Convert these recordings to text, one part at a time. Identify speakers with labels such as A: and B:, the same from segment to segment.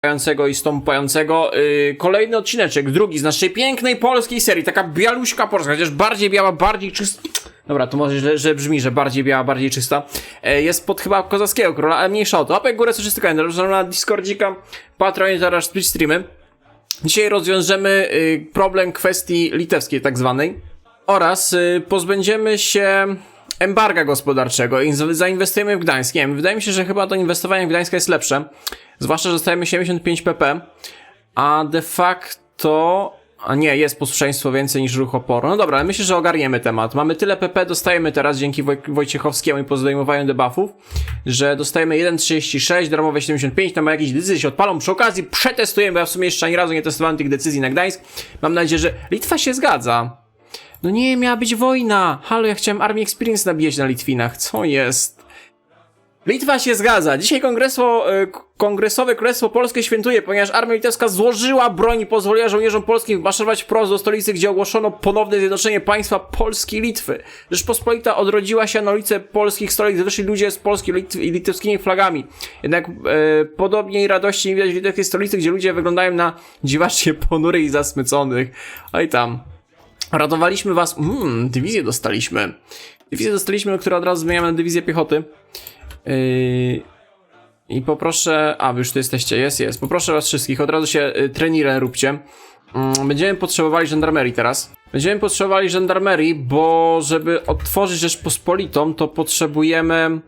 A: stąpającego i stąpającego. Yy, kolejny odcineczek, drugi z naszej pięknej polskiej serii, taka bialuśka polska, chociaż bardziej biała, bardziej czysta. Dobra, to może źle, że brzmi, że bardziej biała, bardziej czysta. E, jest pod chyba kozackiego króla, ale mniejsza o to. Łapek górę, co wszystko na Discordzika, Patreon, zaraz Twitch streamy. Dzisiaj rozwiążemy y, problem kwestii litewskiej tak zwanej oraz y, pozbędziemy się embarga gospodarczego zainwestujemy w Gdańsk. Nie wiem, wydaje mi się, że chyba to inwestowanie w Gdańska jest lepsze, zwłaszcza, że dostajemy 75 pp, a de facto... A nie, jest posłuszeństwo więcej niż ruch oporu. No dobra, ale myślę, że ogarniemy temat. Mamy tyle PP, dostajemy teraz dzięki Woj Wojciechowskiemu i pozdejmowaniu debuffów, że dostajemy 1,36, darmowe 75, tam jakieś decyzje się odpalą. Przy okazji przetestujemy, bo ja w sumie jeszcze ani razu nie testowałem tych decyzji na Gdańsk. Mam nadzieję, że Litwa się zgadza. No nie, miała być wojna. Halo, ja chciałem Army Experience nabijać na Litwinach. Co jest? Litwa się zgadza. Dzisiaj kongreso, e, Kongresowe Królestwo Polskie świętuje, ponieważ armia litewska złożyła broń i pozwoliła żołnierzom polskim maszerować wprost do stolicy, gdzie ogłoszono ponowne zjednoczenie państwa Polski i Litwy. Rzeczpospolita odrodziła się na ulice polskich stolic, wyszli ludzie z polskimi i Lit- i litewskimi flagami. Jednak e, podobniej radości nie widać w litewskiej stolicy, gdzie ludzie wyglądają na dziwacznie ponurych i zasmyconych. Oj tam. Radowaliśmy was. Mmm, dywizję dostaliśmy. Dywizję dostaliśmy, która od razu zmieniamy na dywizję piechoty. Yy... I poproszę. A, wy już tu jesteście, jest, jest. Poproszę was wszystkich, od razu się y, trenirem róbcie. Mm, Będziemy potrzebowali żandarmerii teraz. Będziemy potrzebowali żandarmerii, bo żeby odtworzyć Rzeczpospolitą, to potrzebujemy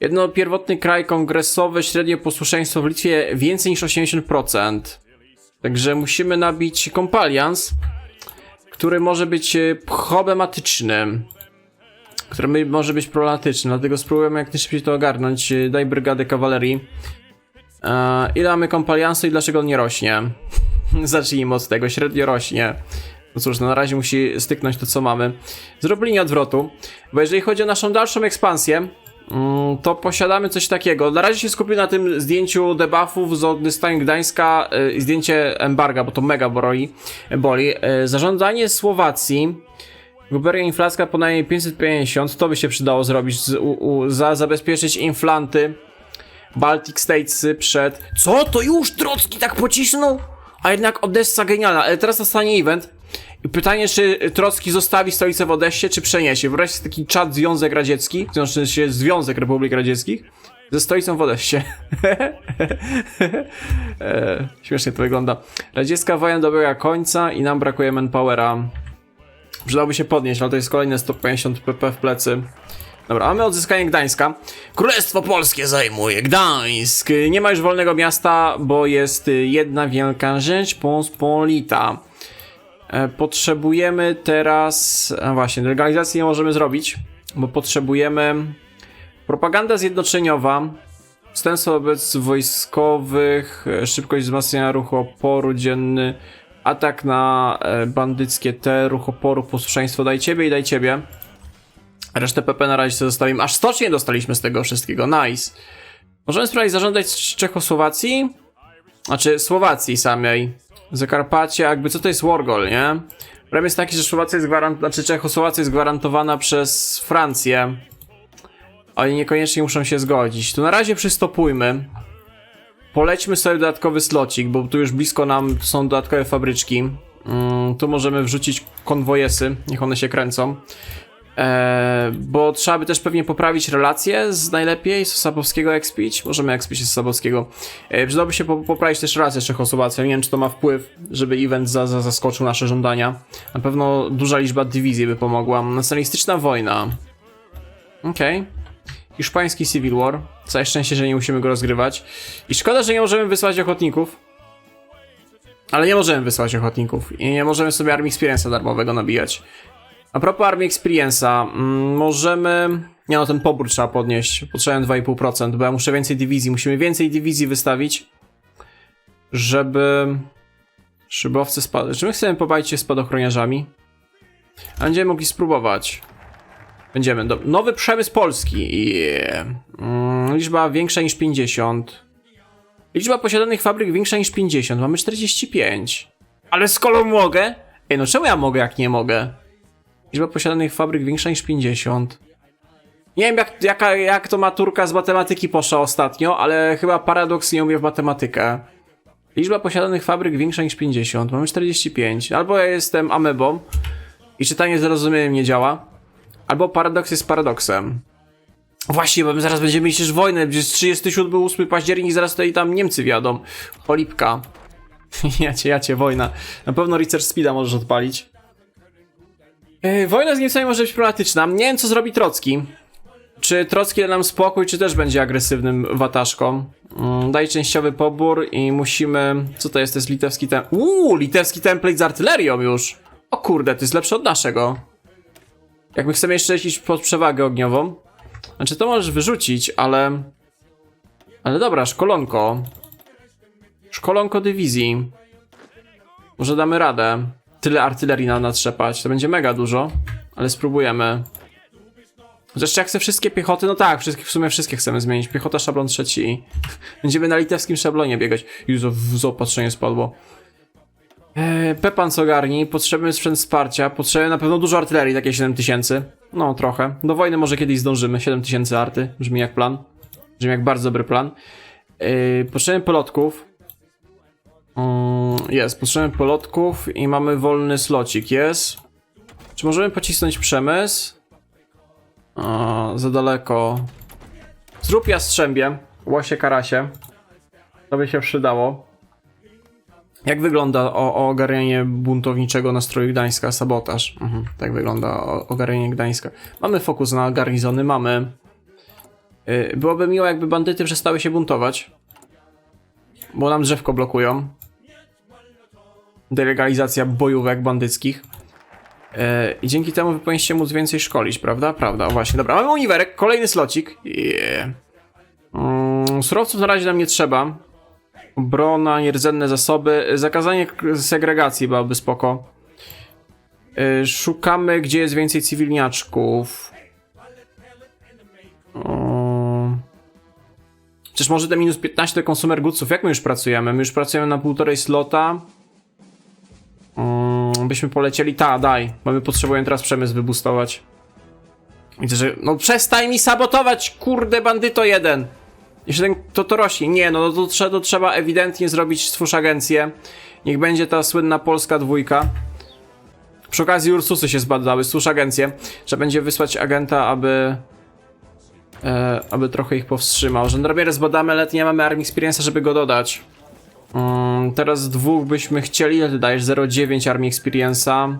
A: jedno pierwotny kraj kongresowy, średnie posłuszeństwo w Litwie więcej niż 80%. Także musimy nabić kompalians, który może być y, problematyczny. Który może być problematyczny, dlatego spróbujemy jak najszybciej to ogarnąć. Y, Daj brygadę kawalerii. E, ile mamy kompaliansu i dlaczego on nie rośnie? Zacznijmy od tego, średnio rośnie. No cóż, no na razie musi styknąć to, co mamy. Zrób linię odwrotu, bo jeżeli chodzi o naszą dalszą ekspansję, to posiadamy coś takiego. Na razie się skupię na tym zdjęciu debuffów z odzyskania Gdańska i zdjęcie embarga, bo to mega boli. boli. Y, Zarządzanie Słowacji. Guberia inflacja po najmniej 550, to by się przydało zrobić, z, u, u, za, zabezpieczyć inflanty Baltic Statesy przed... Co? To już Trocki tak pocisnął? A jednak Odessa genialna, ale teraz nastanie event. Pytanie, czy Trocki zostawi stolicę w Odessie, czy przeniesie? Wyobraź sobie taki czad Związek Radziecki, znaczy się Związek Republik Radzieckich, ze stolicą w Odessie. e, śmiesznie to wygląda. Radziecka wojna dobiega końca i nam brakuje manpowera. Przydałoby się podnieść, ale to jest kolejne 150 pp w plecy. Dobra, mamy odzyskanie Gdańska. Królestwo Polskie zajmuje Gdańsk. Nie ma już wolnego miasta, bo jest jedna wielka Rzeczpospolita. E, Potrzebujemy teraz... A właśnie, legalizacji nie możemy zrobić, bo potrzebujemy... Propaganda zjednoczeniowa, wstępstwo wobec wojskowych, e, szybkość wzmacniania ruchu oporu dzienny, atak na e, bandyckie T, ruch oporu, posłuszeństwo, daj ciebie i daj ciebie. Resztę PP na razie zostawimy. Aż stocznie dostaliśmy z tego wszystkiego, nice. Możemy spróbować zarządzać z Czechosłowacji? Znaczy Słowacji samej. Zakarpacie, jakby co to jest Wargol, nie? Problem jest taki, że Słowacja jest gwarantowana, znaczy Czechosłowacja jest gwarantowana przez Francję. Oni niekoniecznie muszą się zgodzić. To na razie przystopujmy. Polećmy sobie dodatkowy slocik, bo tu już blisko nam są dodatkowe fabryczki. Mm, tu możemy wrzucić konwojesy, niech one się kręcą. Eee, bo trzeba by też pewnie poprawić relacje z najlepiej z Sabowskiego expić. Możemy expić z Sabowskiego. Eee, przydałoby się po poprawić też relacje z Czechosłowacją. Nie wiem, czy to ma wpływ, żeby event za za zaskoczył nasze żądania. Na pewno duża liczba dywizji by pomogła. Nacjonalistyczna wojna. Okej. Hiszpański Civil War. Całe szczęście, że nie musimy go rozgrywać. I szkoda, że nie możemy wysłać ochotników. Ale nie możemy wysłać ochotników. I nie możemy sobie Army Experience'a darmowego nabijać. A propos Army Experience'a, mm, możemy... Nie no, ten pobór trzeba podnieść. Potrzebuję 2,5%, bo ja muszę więcej dywizji. Musimy więcej dywizji wystawić, żeby... Szybowcy spad... Czy my chcemy pobawić się spadochroniarzami? Będziemy mogli spróbować. Będziemy. Do... Nowy przemysł polski. Yeah. Mm, liczba większa niż 50. Liczba posiadanych fabryk większa niż 50. Mamy 45. Ale skoro mogę? Ej, no czemu ja mogę, jak nie mogę? Liczba posiadanych fabryk większa niż 50. Nie wiem, jak, jaka, jak to maturka z matematyki poszła ostatnio, ale chyba paradoks nie umie w matematykę. Liczba posiadanych fabryk większa niż 50. Mamy 45. Albo ja jestem amebą i czytanie zrozumieniem nie działa. Albo paradoks jest paradoksem. Właśnie, bo my zaraz będziemy mieć też wojnę. Jest 37, 8 październik, zaraz tutaj tam Niemcy wiadą. Polipka. jacie, jacie, wojna. Na pewno Research Speeda możesz odpalić. Yy, wojna z Niemcami może być problematyczna. Nie wiem, co zrobi Trocki. Czy Trocki da nam spokój, czy też będzie agresywnym wataszką? Mm, daj częściowy pobór i musimy... Co to jest? To jest litewski tem... Uuu, litewski template z artylerią już! O kurde, to jest lepsze od naszego. Jak my chcemy jeszcze iść pod przewagę ogniową. Znaczy, to możesz wyrzucić, ale... Ale dobra, szkolonko. Szkolonko dywizji. Może damy radę. Tyle artylerii na natrzepać. To będzie mega dużo, ale spróbujemy. Zresztą jak chcę wszystkie piechoty, no tak, wszystkie, w sumie wszystkie chcemy zmienić. Piechota, szablon trzeci. Będziemy na litewskim szablonie biegać. W zaopatrzenie spadło. Eee, Pepan co ogarni, potrzebujemy sprzęt wsparcia, potrzebujemy na pewno dużo artylerii, takie 7000. No, trochę. Do wojny może kiedyś zdążymy, 7000 arty, brzmi jak plan. Brzmi jak bardzo dobry plan. Eee, potrzebujemy polotków. Mm, Jest, potrzebujemy polotków i mamy wolny slocik, jest. Czy możemy pocisnąć przemysł? O, za daleko. Zrób jastrzębie, łosie karasie. To by się przydało. Jak wygląda o, o ogarnianie buntowniczego nastroju Gdańska? Sabotaż. Mhm, tak wygląda o, ogarnianie Gdańska. Mamy fokus na garnizony, mamy. Yy, byłoby miło, jakby bandyty przestały się buntować. Bo nam drzewko blokują. Delegalizacja bojówek bandyckich. E, I dzięki temu wy powinniście móc więcej szkolić, prawda? Prawda, właśnie. Dobra, mamy uniwerek, kolejny slocik. Yeah. Mm, surowców na razie nam nie trzeba. Obrona, nierdzenne zasoby. Zakazanie segregacji byłoby spoko. E, Szukamy, gdzie jest więcej cywilniaczków. Przecież może te minus 15 to consumer goodsów. Jak my już pracujemy? My już pracujemy na półtorej slota. Mm, byśmy polecieli. Ta, daj, bo my potrzebujemy teraz przemysł wybustować. Widzę, że. No przestań mi sabotować, kurde, bandyto jeden. Jeszcze ten, to to rośnie. Nie, no to, trzeba, to trzeba ewidentnie zrobić, stwórz agencję. Niech będzie ta słynna polska dwójka. Przy okazji Ursusy się zbadały, stwórz agencję. Trzeba będzie wysłać agenta, aby. E, aby trochę ich powstrzymał. Żandarmerię zbadamy, nie mamy armii experience'a, żeby go dodać. Mm, teraz dwóch byśmy chcieli, ile ty dajesz? 0,9 Army Experience'a.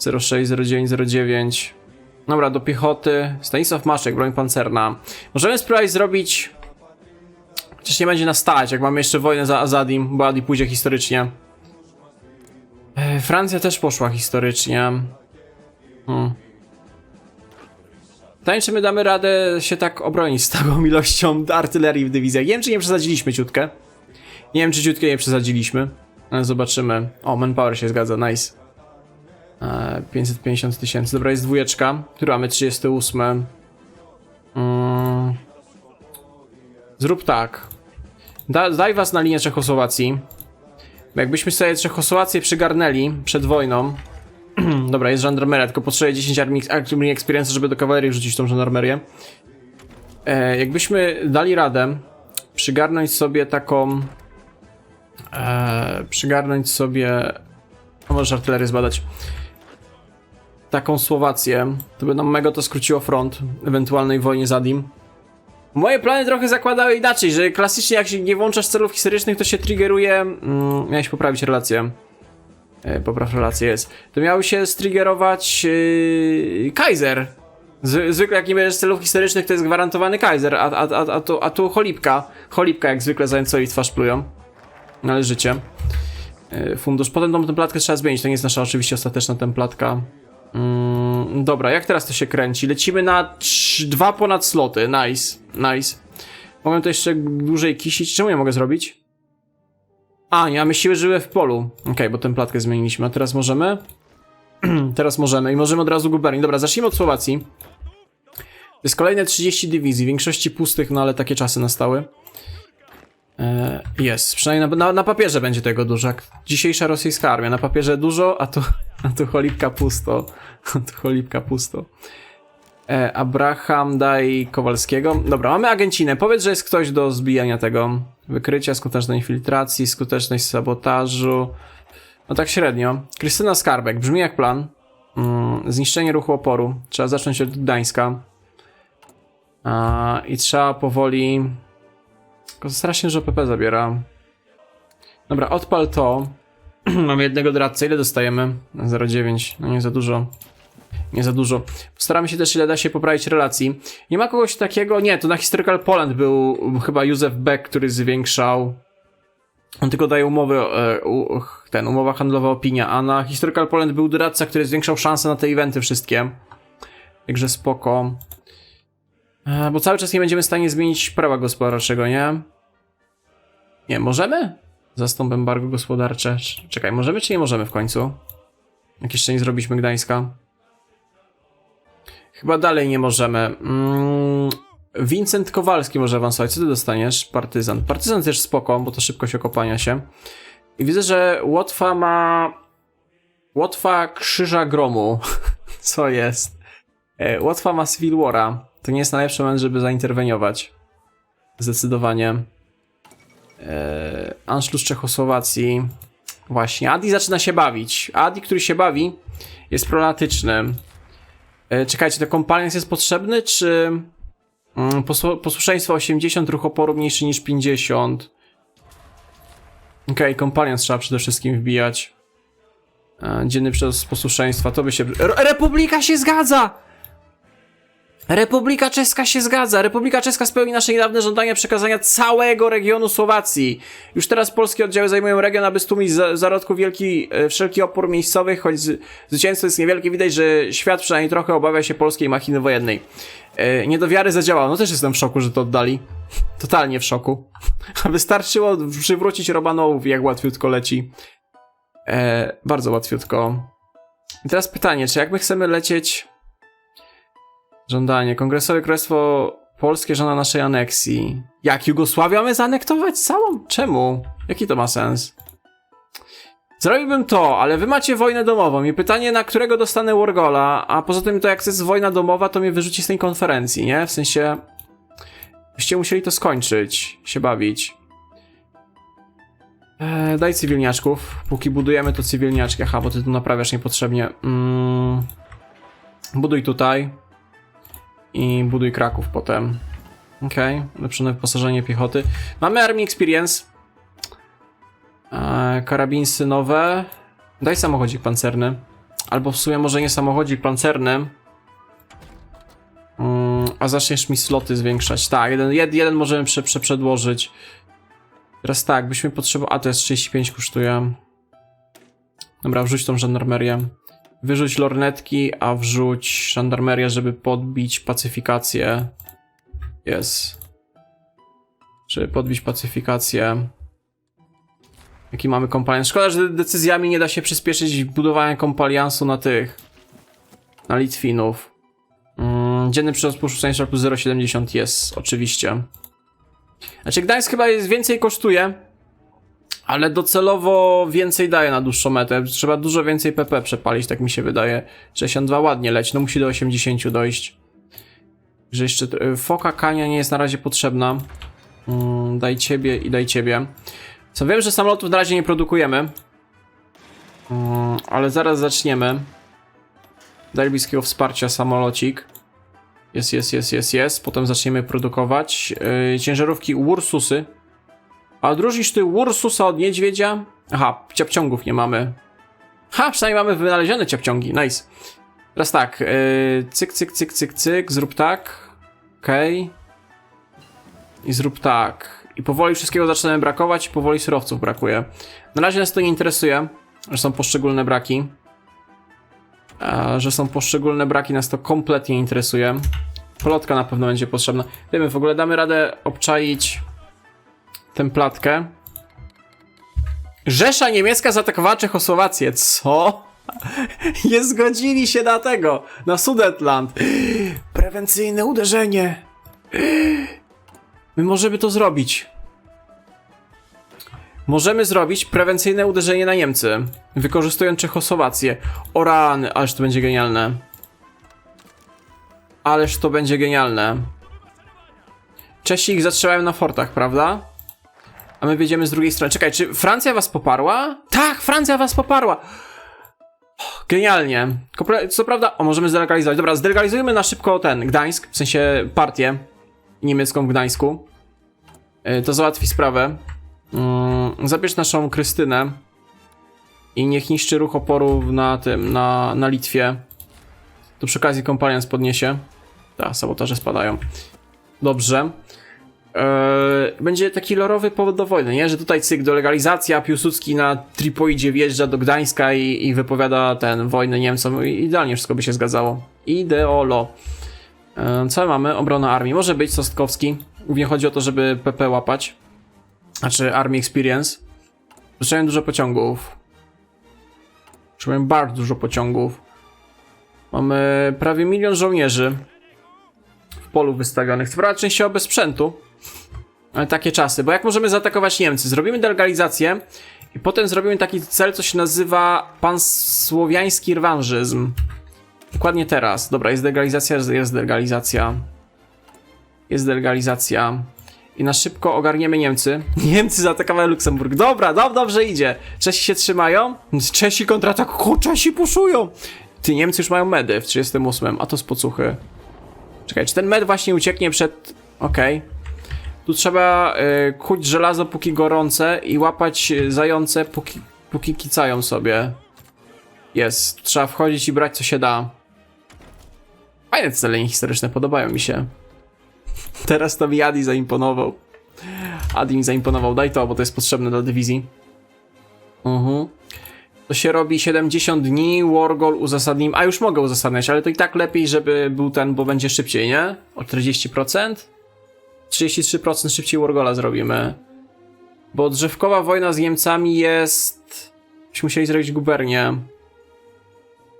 A: 0,6, 0,9, 0,9. Dobra, do piechoty. Stanisław Maszek, broń pancerna. Możemy spróbować zrobić... Chociaż nie będzie nas stać, jak mamy jeszcze wojnę za Azadim, bo Adi pójdzie historycznie. E, Francja też poszła historycznie. Hmm. Czy my damy radę się tak obronić z taką ilością artylerii w dywizjach. Nie wiem, czy nie przesadziliśmy ciutkę. Nie wiem, czy ciutkę nie przesadziliśmy. Ale zobaczymy. O, manpower się zgadza, nice. E, 550 tysięcy. Dobra, jest dwójeczka. Która mamy 38. Mm. Zrób tak. Da, daj was na linię Czechosłowacji. Bo jakbyśmy sobie Czechosłowację przygarnęli przed wojną. Dobra, jest żandarmeria, tylko potrzebuję 10 armii, armii experience, żeby do kawalerii wrzucić tą żandarmerię. E, jakbyśmy dali radę przygarnąć sobie taką e, przygarnąć sobie. Możesz artylerię zbadać. Taką Słowację. To by nam mega to skróciło front ewentualnej wojnie z Adim. Moje plany trochę zakładały inaczej, że klasycznie jak się nie włączasz celów historycznych, to się triggeruje. Mm, miałeś poprawić relację. E, popraw relację jest. To miał się striggerować yy, Kaiser. Z, zwykle jak nie bierzesz celów historycznych, to jest gwarantowany Kaiser, a, a, a, a, tu, a tu cholipka. Cholipka jak zwykle zającowi twarz plują. Należycie. Yy, fundusz. Potem tą templatkę trzeba zmienić. To nie jest nasza oczywiście ostateczna templatka. Mm, dobra, jak teraz to się kręci? Lecimy na dwa ponad sloty. Nice, nice. Mogę to jeszcze dłużej kisić. Czemu nie mogę zrobić? A, nie mamy siły żyły w polu. Okej, bo templatkę zmieniliśmy. A teraz możemy? teraz możemy. I możemy od razu guberni. Dobra, zacznijmy od Słowacji. To jest kolejne 30 dywizji. W większości pustych, no ale takie czasy nastały. E, Jest, przynajmniej na, na, na papierze będzie tego dużo. Dzisiejsza rosyjska armia. Na papierze dużo, a tu, a tu cholipka pusto. A tu cholipka pusto. E, Abraham, daj Kowalskiego. Dobra, mamy agencinę. Powiedz, że jest ktoś do zbijania tego. Wykrycia, skutecznej infiltracji, skuteczność sabotażu. No tak średnio. Krystyna Skarbek, brzmi jak plan. Mm, zniszczenie ruchu oporu. Trzeba zacząć od Gdańska. A, I trzeba powoli... Tylko strasznie, że PP zabiera. Dobra, odpal to. Mamy jednego doradcę. Ile dostajemy? 0,9. No nie za dużo. Nie za dużo. Postaramy się też, ile da się poprawić relacji. Nie ma kogoś takiego. Nie, to na Historical Poland był chyba Józef Beck, który zwiększał. On tylko daje umowy, e, ten, umowa handlowa opinia, a na Historical Poland był doradca, który zwiększał szanse na te eventy wszystkie. Także spoko. E, bo cały czas nie będziemy w stanie zmienić prawa gospodarczego, nie? Nie, możemy? Zastąp embargo gospodarcze. Cz- Czekaj, możemy czy nie możemy w końcu? Jak jeszcze nie zrobiliśmy Gdańska? Chyba dalej nie możemy. Mm, Vincent Kowalski może awansować. Co ty dostaniesz? Partyzan. Partyzan też spoko, bo to szybkość okopania się. I widzę, że Łotwa ma... Łotwa Krzyża Gromu. Co jest? E, Łotwa ma Civil War'a. To nie jest najlepszy moment, żeby zainterweniować. Zdecydowanie. Eee, Anschluss Czechosłowacji. Właśnie, Adi zaczyna się bawić. Adi, który się bawi, jest problematyczny. E, czekajcie, to compliance jest potrzebny, czy mm, posłu- posłuszeństwo 80, ruch oporu mniejszy niż 50? Okej, okay, compliance trzeba przede wszystkim wbijać. E, dzienny przez posłuszeństwa, to by się... Re Republika się zgadza! Republika Czeska się zgadza. Republika Czeska spełni nasze niedawne żądania przekazania całego regionu Słowacji. Już teraz polskie oddziały zajmują region, aby stłumić za, zarodku wielki, e, wszelki opór miejscowych, choć zwycięstwo jest niewielkie. Widać, że świat przynajmniej trochę obawia się polskiej machiny wojennej. E, nie do wiary zadziałało. No też jestem w szoku, że to oddali. Totalnie w szoku. Wystarczyło przywrócić Romanowów, jak łatwiutko leci. E, bardzo łatwiutko. I teraz pytanie, czy jak my chcemy lecieć... Żądanie. Kongresowe Królestwo Polskie żąda naszej aneksji. Jak Jugosławię mamy zaanektować całą? Czemu? Jaki to ma sens? Zrobiłbym to, ale wy macie wojnę domową i pytanie, na którego dostanę Wargola, a poza tym to jak to jest wojna domowa, to mnie wyrzuci z tej konferencji, nie? W sensie... Byście musieli to skończyć, się bawić. Eee, daj cywilniaczków. Póki budujemy to cywilniaczki. Aha, bo ty tu naprawiasz niepotrzebnie. Mm. Buduj tutaj i buduj Kraków potem. Okej, okay. lepszone wyposażenie piechoty. Mamy Army Experience. Eee, karabinsy nowe. Daj samochodzik pancerny. Albo w sumie może nie samochodzik pancerny. Mm, a zaczniesz mi sloty zwiększać. Tak, jeden, jed, jeden możemy prze, prze, przedłożyć. Teraz tak, byśmy potrzebowali... A, to jest 35 kosztuje. Dobra, wrzuć tą żandarmerię. Wyrzuć lornetki, a wrzuć żandarmerię, żeby podbić pacyfikację. Jest. Żeby podbić pacyfikację. Jaki mamy kompalians? Szkoda, że decyzjami nie da się przyspieszyć budowania kompaliansu na tych. Na Litwinów. Mm, dzienny przyrost posłuszeństwa plus 0,70 jest, oczywiście. Znaczy Gdańsk chyba jest więcej kosztuje. Ale docelowo więcej daje na dłuższą metę. Trzeba dużo więcej PP przepalić, tak mi się wydaje. 62 ładnie leci, no musi do 80 dojść. Że jeszcze y, foka kania nie jest na razie potrzebna. Mm, daj ciebie i daj ciebie. Co wiem, że samolotów na razie nie produkujemy. Mm, ale zaraz zaczniemy. Daj bliskiego wsparcia samolocik. Jest, jest, jest, jest, jest. Potem zaczniemy produkować. Yy, ciężarówki Ursusy. A odróżnisz ty Ursusa od niedźwiedzia? Aha, ciapciągów nie mamy. Ha, przynajmniej mamy wynalezione ciapciągi, nice. Teraz tak, yy, cyk, cyk, cyk, cyk, cyk, zrób tak. Okej. Okay. I zrób tak. I powoli wszystkiego zaczynamy brakować i powoli surowców brakuje. Na razie nas to nie interesuje, że są poszczególne braki. E, że są poszczególne braki, nas to kompletnie nie interesuje. Polotka na pewno będzie potrzebna. Wiemy, w ogóle damy radę obczaić tę platkę. Rzesza niemiecka zaatakowała Czechosłowację. Co? Nie zgodzili się na tego. Na Sudetland. Prewencyjne uderzenie. My możemy to zrobić. Możemy zrobić prewencyjne uderzenie na Niemcy. Wykorzystując Czechosłowację. O rany, ależ to będzie genialne. Ależ to będzie genialne. Czesi ich zatrzymają na fortach, prawda? A my wjedziemy z drugiej strony. Czekaj, czy Francja was poparła? Tak, Francja was poparła! Genialnie. Co prawda, o, możemy zdelegalizować. Dobra, zdelegalizujmy na szybko ten Gdańsk, w sensie partię niemiecką w Gdańsku. Y, To załatwi sprawę. Mm, Zabierz naszą Krystynę i niech niszczy ruch oporu na tym, na, na Litwie. Tu przy okazji kompanians podniesie. Tak, sabotaże spadają. Dobrze. Eee, będzie taki lorowy powód do wojny, nie? Że tutaj cyk do legalizacji, a Piłsudski na Tripoidzie wjeżdża do Gdańska i, i wypowiada ten wojnę Niemcom. I idealnie wszystko by się zgadzało. Ideolo. Eee, co mamy? Obrona armii. Może być Sostkowski. Głównie chodzi o to, żeby PP łapać. Znaczy Army Experience. Potrzebuję dużo pociągów. Potrzebuję bardzo dużo pociągów. Mamy prawie milion żołnierzy w polu wystawionych. Prawda częściowo bez sprzętu. Takie czasy, bo jak możemy zaatakować Niemcy? Zrobimy delegalizację i potem zrobimy taki cel, co się nazywa pansłowiański rewanżyzm. Dokładnie teraz. Dobra, jest delegalizacja, jest delegalizacja. Jest delegalizacja. I na szybko ogarniemy Niemcy. Niemcy zaatakowały Luksemburg. Dobra, dob, dobrze idzie. Czesi się trzymają. Czesi kontratakują. Czesi puszują. Ty, Niemcy już mają medy w 38, a to z pocuchy. Czekaj, czy ten med właśnie ucieknie przed... Okej. Tu trzeba y, kuć żelazo póki gorące i łapać y, zające póki, póki kicają sobie. Jest. Trzeba wchodzić i brać co się da. Fajne celenie historyczne, podobają mi się. Teraz to mi Adi zaimponował. Adi mi zaimponował, daj to, bo to jest potrzebne dla dywizji. Mhm. To się robi 70 dni, Wargol uzasadnimy. A już mogę uzasadniać, ale to i tak lepiej, żeby był ten, bo będzie szybciej, nie? O 40%? 33% szybciej Wargola zrobimy. Bo drzewkowa wojna z Niemcami jest. Byśmy musieli zrobić gubernię.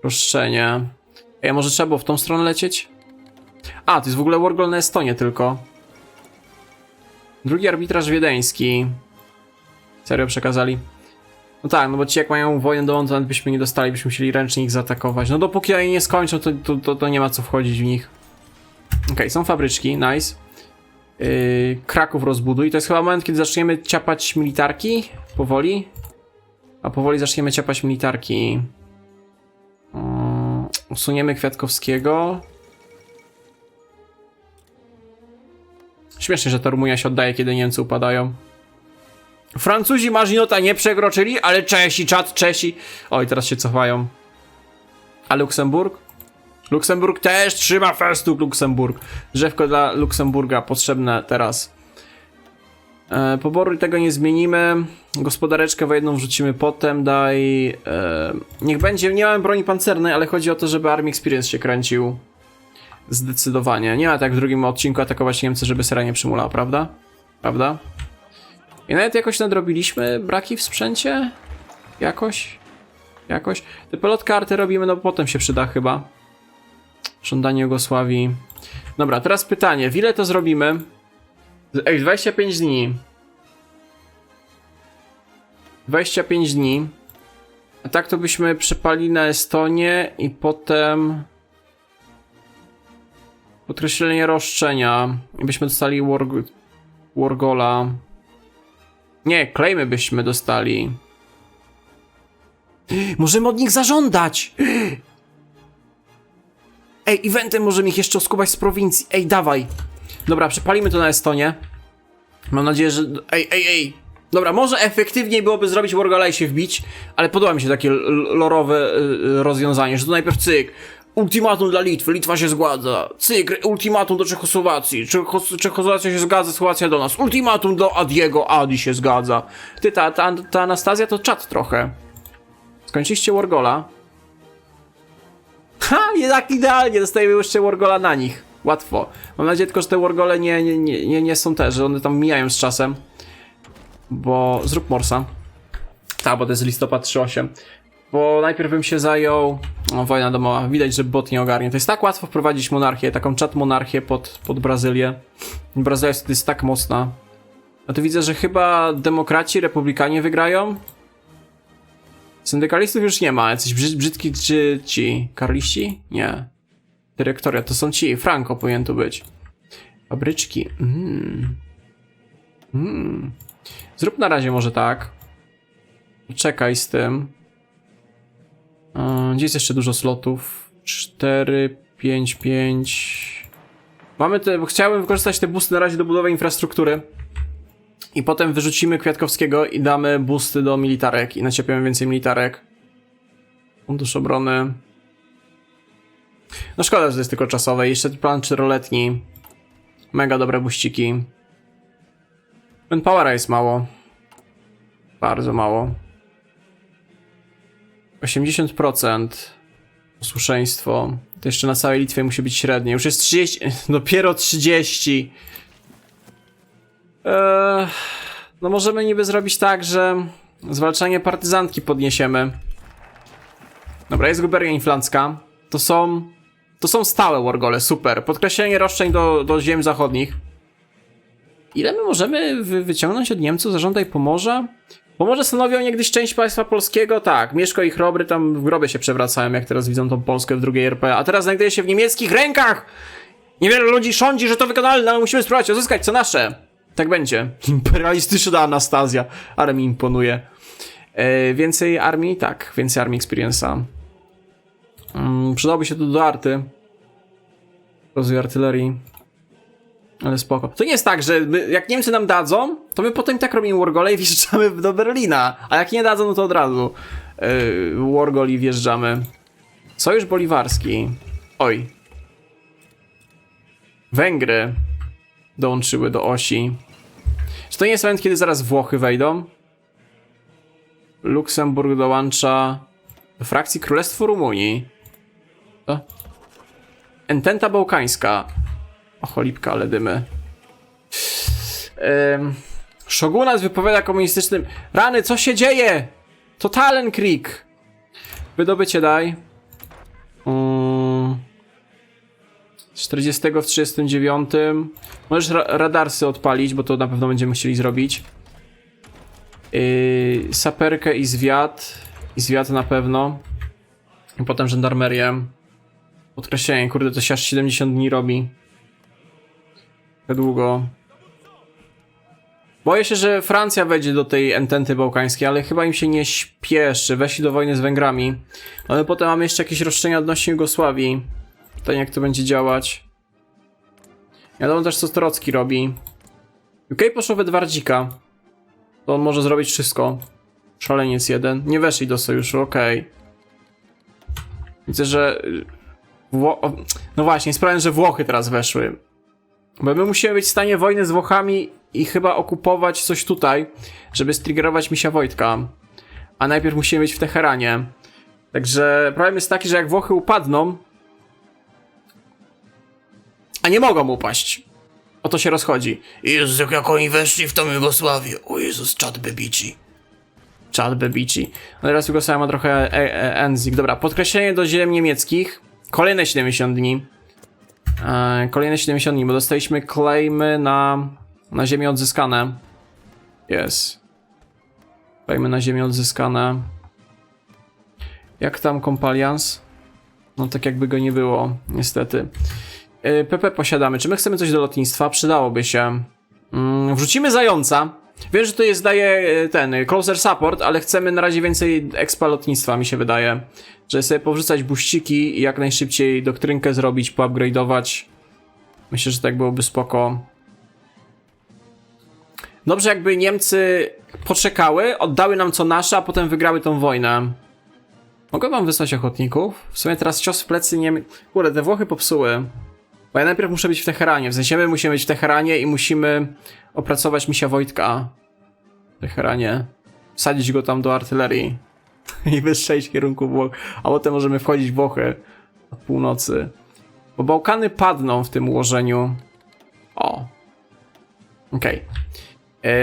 A: Roszczenie. Ej, może trzeba było w tą stronę lecieć? A, to jest w ogóle Wargol na Estonię tylko. Drugi arbitraż wiedeński. Serio przekazali? No tak, no bo ci jak mają wojnę do nawet byśmy nie dostali, byśmy musieli ręcznie ich zaatakować. No dopóki oni nie skończą, to, to, to, to nie ma co wchodzić w nich. Okej, są fabryczki, nice. Yy, Kraków rozbuduj. To jest chyba moment, kiedy zaczniemy ciapać militarki. Powoli. A powoli zaczniemy ciapać militarki. Yy, usuniemy Kwiatkowskiego. Śmiesznie, że ta Rumunia się oddaje, kiedy Niemcy upadają. Francuzi Marzinota nie przekroczyli, ale Czesi, czat Czesi. Oj, teraz się cofają. A Luksemburg? Luksemburg też trzyma festuk Luksemburg. Drzewko dla Luksemburga potrzebne teraz. E, poboru tego nie zmienimy. Gospodareczkę wojenną wrzucimy potem. Daj. E, niech będzie. Nie mamy broni pancernej, ale chodzi o to, żeby Army Experience się kręcił. Zdecydowanie. Nie ma tak w drugim odcinku atakować Niemcy, żeby sera nie przymulała, prawda? Prawda? I nawet jakoś nadrobiliśmy braki w sprzęcie? Jakoś? Jakoś? Te pelotkarty robimy, no potem się przyda chyba. Żądanie Jugosławii. Dobra, teraz pytanie. W ile to zrobimy? Ej, 25 dni. 25 dni. A tak to byśmy przepali na Estonię i potem... Podkreślenie roszczenia. I byśmy dostali War... Wargola. Nie, klejmy byśmy dostali. Możemy od nich zażądać! Ej, eventem możemy ich jeszcze oskubać z prowincji. Ej, dawaj. Dobra, przepalimy to na Estonię. Mam nadzieję, że... Ej, ej, ej. Dobra, może efektywniej byłoby zrobić Wargola i się wbić, ale podoba mi się takie lorowe y, rozwiązanie, że to najpierw cyk. Ultimatum dla Litwy, Litwa się zgadza. Cyk, ultimatum do Czechosłowacji. Czechos Czechosłowacja się zgadza, Słowacja do nas. Ultimatum do Adiego, Adi się zgadza. Ty, ta, ta, ta Anastazja to czat trochę. Skończyliście Wargola. Ha, jednak idealnie, dostajemy jeszcze Wargola na nich. Łatwo. Mam nadzieję tylko, że te Wargole nie, nie, nie, nie, są te, że one tam mijają z czasem. Bo zrób Morsa. Tak, bo to jest listopad 3.8. Bo najpierw bym się zajął. O, wojna domowa. Widać, że bot nie ogarnie. To jest tak łatwo wprowadzić monarchię, taką czat monarchię pod, pod Brazylię. Brazylia jest, jest tak mocna. A tu widzę, że chyba demokraci, republikanie wygrają. Syndykalistów już nie ma. Jacyś brzyd, brzydki czy ci? Karliści? Nie. Dyrektoria, to są ci. Franco powinien tu być. Fabryczki. Mm. Mm. Zrób na razie może tak. Czekaj z tym. Yy, Gdzie jest jeszcze dużo slotów? 4, 5, 5. Mamy te, chciałem wykorzystać te boosty na razie do budowy infrastruktury. I potem wyrzucimy Kwiatkowskiego i damy boosty do militarek i naciepiemy więcej militarek. Fundusz obrony. No szkoda, że to jest tylko czasowe. Jeszcze plan czteroletni. Mega dobre buściki. Manpowera jest mało. Bardzo mało. 80%. Posłuszeństwo. To jeszcze na całej Litwie musi być średnie. Już jest 30. Dopiero 30. No możemy niby zrobić tak, że zwalczanie partyzantki podniesiemy. Dobra, jest gubernia inflancka. To są... To są stałe wargole, super. Podkreślenie roszczeń do, do ziem zachodnich. Ile my możemy wy, wyciągnąć od Niemców? Zażądaj Pomorza? Pomorze stanowią niegdyś część państwa polskiego? Tak. Mieszko i Chrobry tam w grobie się przewracają, jak teraz widzą tą Polskę w drugiej RP. A teraz znajduje się w niemieckich rękach! Niewiele ludzi sądzi, że to wykonalne, ale musimy spróbować uzyskać co nasze. Tak będzie. Imperialistyczna Anastazja. Ale mi imponuje. E, więcej armii? Tak. Więcej armii experience'a. Mm, przydałoby się to do arty. Rozwój artylerii. Ale spoko. To nie jest tak, że my, jak Niemcy nam dadzą, to my potem tak robimy Wargole i wjeżdżamy do Berlina. A jak nie dadzą, no to od razu yy, Wargol i wjeżdżamy. Sojusz Boliwarski. Oj. Węgry dołączyły do osi. Czy to nie jest moment, kiedy zaraz Włochy wejdą? Luksemburg dołącza do frakcji Królestwo Rumunii. Co? Ententa Bałkańska. O cholipka, ale dymy. Ym, Shogunat wypowiada komunistycznym. Rany, co się dzieje? Totalen Krieg. Wydobycie daj. Mm. Z 40 w 39. Możesz ra radarsy odpalić, bo to na pewno będziemy chcieli zrobić. Yy, saperkę i zwiat. I zwiat na pewno. I potem żandarmerię. Podkreślenie, kurde, to się aż 70 dni robi. Jak długo. Boję się, że Francja wejdzie do tej ententy bałkańskiej, ale chyba im się nie śpieszy. Weszli do wojny z Węgrami. Ale potem mamy jeszcze jakieś roszczenia odnośnie Jugosławii. Pytanie, jak to będzie działać. Wiadomo też, co Trocki robi. UK poszło w Edwardzika. To on może zrobić wszystko. Szaleniec jeden. Nie weszli do sojuszu, okej. Widzę, że... y, Wło... No właśnie, sprawiam, że Włochy teraz weszły. Bo my musimy być w stanie wojny z Włochami i chyba okupować coś tutaj, żeby striggerować misia Wojtka. A najpierw musimy być w Teheranie. Także problem jest taki, że jak Włochy upadną, a nie mogą upaść. O to się rozchodzi.
B: Jezu, jak oni weszli w tą Jugosławię. O Jezus, czad bebici.
A: Chad Bebici. No teraz Jugosławia ma trochę e, e, Enzik. Dobra, podkreślenie do ziem niemieckich. Kolejne 70 dni. E, kolejne 70 dni, bo dostaliśmy claimy na, na ziemię odzyskane. Jest. Claimy na ziemię odzyskane. Jak tam Compalians? No tak jakby go nie było, niestety. E, PP posiadamy. Czy my chcemy coś do lotnictwa? Przydałoby się. Mm, wrzucimy zająca. Wiem, że to jest daje e, ten closer support, ale chcemy na razie więcej expa lotnictwa, mi się wydaje. Żeby sobie powrzucać buściki i jak najszybciej doktrynkę zrobić, poupgrade'ować. Myślę, że tak byłoby spoko. Dobrze jakby Niemcy poczekały, oddały nam co nasze, a potem wygrały tą wojnę. Mogę wam wysłać ochotników? W sumie teraz cios w plecy nie... Kurde, te Włochy popsuły. Bo ja najpierw muszę być w Teheranie. W sensie my musimy być w Teheranie i musimy opracować misia Wojtka. W Teheranie. Wsadzić go tam do artylerii. I wystrzelić w kierunku Włoch. A potem możemy wchodzić w Włochy. Od północy. Bo Bałkany padną w tym ułożeniu. O. Okej.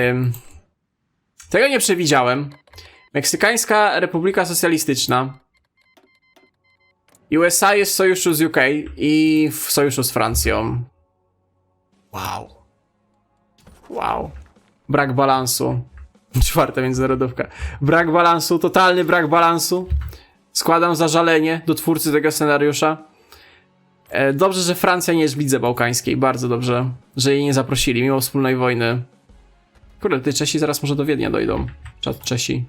A: Ym. Tego nie przewidziałem. Meksykańska Republika Socjalistyczna. USA jest w sojuszu z UK i w sojuszu z Francją. Wow. Wow. Brak balansu. Czwarta międzynarodówka. Brak balansu, totalny brak balansu. Składam zażalenie do twórcy tego scenariusza. E, Dobrze, że Francja nie jest w lidze bałkańskiej. Bardzo dobrze, że jej nie zaprosili, mimo wspólnej wojny. Kurde, ty Czesi zaraz może do Wiednia dojdą. Czat Czesi.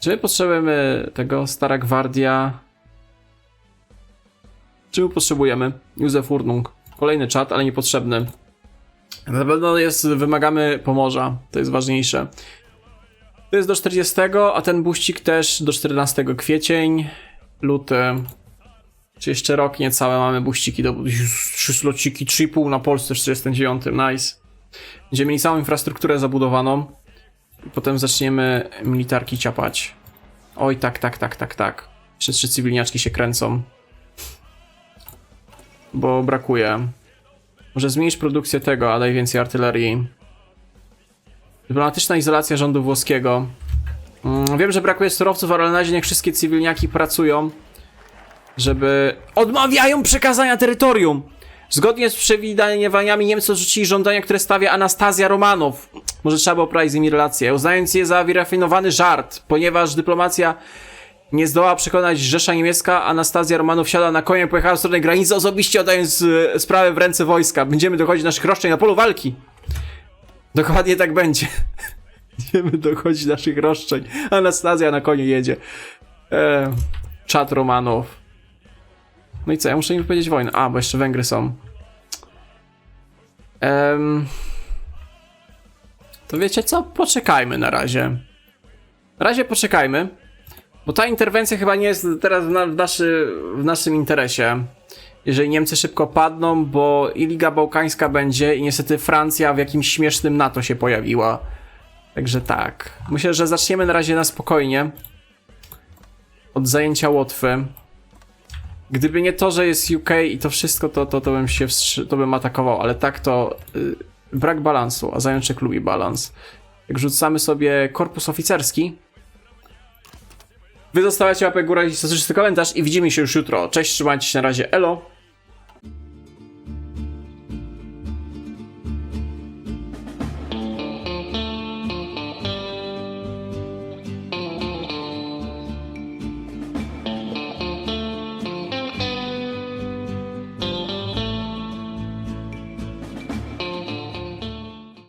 A: Czy my potrzebujemy tego Stara Gwardia? My potrzebujemy? Józef Urnung. Kolejny czat, ale niepotrzebny. Na pewno jest, wymagamy Pomorza. To jest ważniejsze. To jest do 40, a ten buścik też do 14 kwiecień, luty. Czy jeszcze rok niecałe mamy buściki do Jezus, trzy slociki, 3,5 na Polsce w 49. Nice. Będziemy mieli całą infrastrukturę zabudowaną. Potem zaczniemy militarki ciapać. Oj, tak, tak, tak, tak, tak. Jeszcze trzy cywilniaczki się kręcą. Bo brakuje. Może zmniejsz produkcję tego, a daj więcej artylerii. Dyplomatyczna izolacja rządu włoskiego. Mm, wiem, że brakuje surowców, ale na razie niech wszystkie cywilniaki pracują, żeby... Odmawiają przekazania terytorium! Zgodnie z przewidywaniami Niemcy odrzucili żądania, które stawia Anastazja Romanow. Może trzeba poprawić z nimi relacje, uznając je za wyrafinowany żart, ponieważ dyplomacja nie zdołała przekonać Rzesza Niemiecka, Anastazja Romanow wsiada na konie pojechała w stronę granicy, osobiście oddając e, sprawę w ręce wojska. Będziemy dochodzić do naszych roszczeń na polu walki. Dokładnie tak będzie. Będziemy dochodzić naszych roszczeń. Anastazja na koniu jedzie. E, czat Romanow. No i co, ja muszę im powiedzieć wojnę. A, bo jeszcze Węgry są. Em, to wiecie co? Poczekajmy na razie. Na razie poczekajmy. Bo ta interwencja chyba nie jest teraz w, na, w, naszy, w naszym interesie. Jeżeli Niemcy szybko padną, bo i Liga Bałkańska będzie, i niestety Francja w jakimś śmiesznym NATO się pojawiła. Także tak. Myślę, że zaczniemy na razie na spokojnie. Od zajęcia Łotwy. Gdyby nie to, że jest UK i to wszystko, to, to, to bym się wstrzy- to bym atakował, ale tak to y, brak balansu, a zajączek lubi balans. Jak rzucamy sobie korpus oficerski, wy zostawiacie łapę górę i komentarz i widzimy się już jutro. Cześć, trzymajcie się na razie, elo!